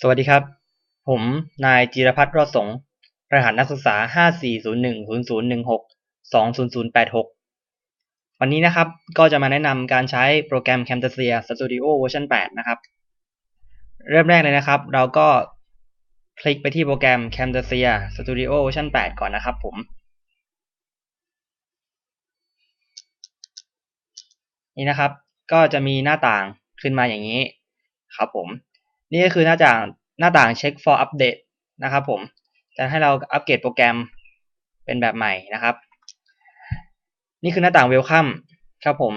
สวัสดีครับ ผม นายจิรพัฒน์รอดสงฆ์รหัสนักศึกษา 540100160086 วันนี้นะครับ ก็จะมาแนะนำการใช้โปรแกรม Camtasia Studio เวอร์ชัน8นะครับ เริ่มแรกเลยนะครับ เราก็คลิกไปที่โปรแกรม Camtasia Studio เวอร์ชัน8ก่อนนะครับผม นี่นะครับ ก็จะมีหน้าต่างขึ้นมาอย่างนี้ ครับผม นี่ก็คือหน้าต่างหน้าต่าง check for update นะครับผมจะให้เราอัปเกรดโปรแกรมเป็นแบบใหม่นะครับ นี่คือหน้าต่าง welcome ครับผม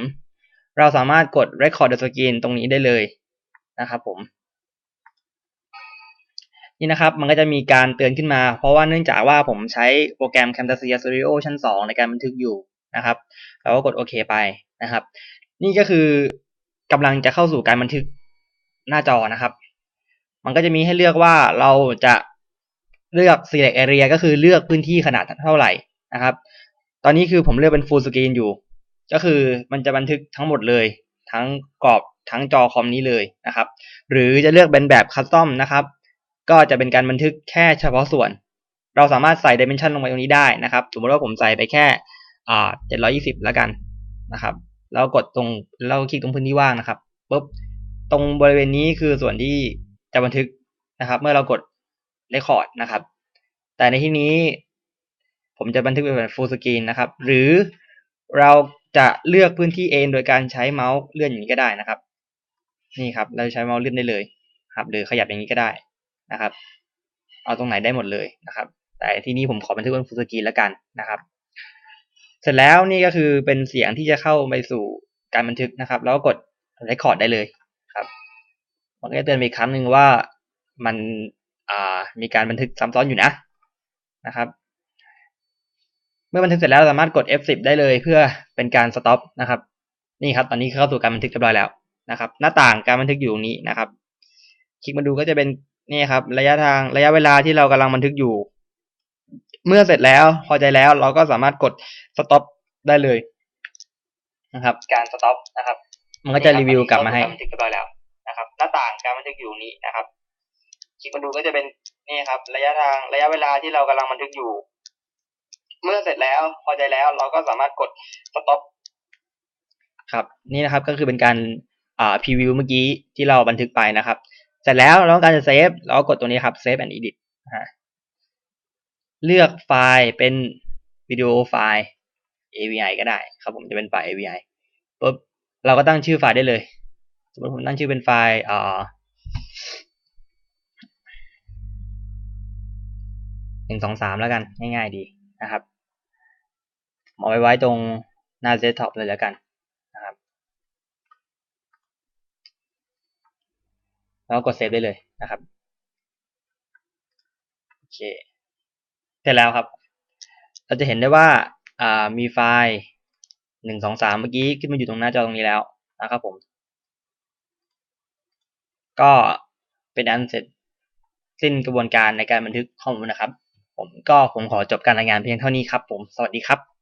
เราสามารถกด record the screen ตรงนี้ได้เลยนะครับผมนี่นะครับมันก็จะมีการเตือนขึ้นมา เพราะว่าเนื่องจากว่าผมใช้โปรแกรม Camtasia Studio ชั้น 2 ในการบันทึกอยู่นะครับ เราก็กดโอเคไปนะครับ นี่ก็คือกำลังจะเข้าสู่การบันทึกหน้าจอนะครับ มันก็จะมีให้เลือกว่าเราจะเลือก select area ก็คือเลือกพื้นที่ขนาดเท่าไหร่นะครับ ตอนนี้คือผมเลือกเป็น full screen อยู่ ก็คือมันจะบันทึกทั้งหมดเลย ทั้งกรอบทั้งจอคอมนี้เลยนะครับ หรือจะเลือกเป็นแบบ custom นะครับ ก็จะเป็นการบันทึกแค่เฉพาะส่วน เราสามารถใส่ dimension ลงไปตรงนี้ได้นะครับ สมมติว่าผมใส่ไปแค่อ่า720แล้วกันนะครับ แล้วกดตรงเราคลิกตรงพื้นที่ว่างนะครับปุ๊บตรงบริเวณนี้คือส่วนที่ จะบันทึกนะครับ เมื่อเรากด record นะครับ แต่ในที่นี้ผมจะบันทึกเป็นแบบ full screen นะครับ หรือเราจะเลือกพื้นที่เองโดยการใช้เมาส์เลื่อนอย่างนี้ก็ได้นะครับ นี่ครับ เราใช้เมาส์เลื่อนได้เลยครับ หรือขยับอย่างนี้ก็ได้นะครับ เอาตรงไหนได้หมดเลยนะครับ แต่ที่นี้ผมขอบันทึกเป็น full screen แล้วกันนะครับเสร็จแล้วนี่ก็คือเป็นเสียงที่จะเข้าไปสู่การบันทึกนะครับ แล้วก็กด record ได้เลย มันก็จะเตือนอีกครั้งหนึ่งว่ามันมีการบันทึกซ้ำซ้อนอยู่นะนะครับ เมื่อบันทึกเสร็จแล้วสามารถกด F10 ได้เลยเพื่อเป็นการ stop นะครับนี่ครับตอนนี้เข้าสู่การบันทึกเรียบร้อยแล้วนะครับ หน้าต่างการบันทึกอยู่ตรงนี้นะครับ คลิกมาดูก็จะเป็นนี่ครับ ระยะทางระยะเวลาที่เรากำลังบันทึกอยู่ เมื่อเสร็จแล้วพอใจแล้วเราก็สามารถกด stop ได้เลยนะครับ การ stop นะครับ มันก็จะรีวิวกลับมาให้บันทึกเรียบร้อยแล้ว การบันทึกอยู่นี้นะครับ คลิกมาดูก็จะเป็นนี่ครับ ระยะทางระยะเวลาที่เรากำลังบันทึกอยู่ เมื่อเสร็จแล้วพอใจแล้วเราก็สามารถกด stop ครับ นี่นะครับก็คือเป็นการอ่าพรีวิวเมื่อกี้ที่เราบันทึกไปนะครับ เสร็จแล้วเราต้องการจะเซฟเราก็กดตัวนี้ครับ save and edit เลือกไฟล์เป็นวิดีโอไฟล์ AVI ก็ได้ครับผมจะเป็นไฟล์ AVI ปุ๊บเราก็ตั้งชื่อไฟล์ได้เลย มมติผมตั้งชื่อเป็นไฟล์อ่าหนึ่งสองสามแล้วกันง่ายๆดีนะครับเอาไว้ไว้ตรงหน้าเซตท็อปเลยแล้วกันนะครับแล้วกดเซฟได้เลยนะครับโอเคเสร็จแล้วครับ เราจะเห็นได้ว่าอ่ามีไฟล์หนึ่งสองสามเมื่อกี้ขึ้นมาอยู่ตรงหน้าจอตรงนี้แล้วนะครับผม ก็เป็นอันเสร็จสิ้นกระบวนการในการบันทึกข้อมูลนะครับ ผมก็ผมขอจบการรายงานเพียงเท่านี้ครับ ผมสวัสดีครับ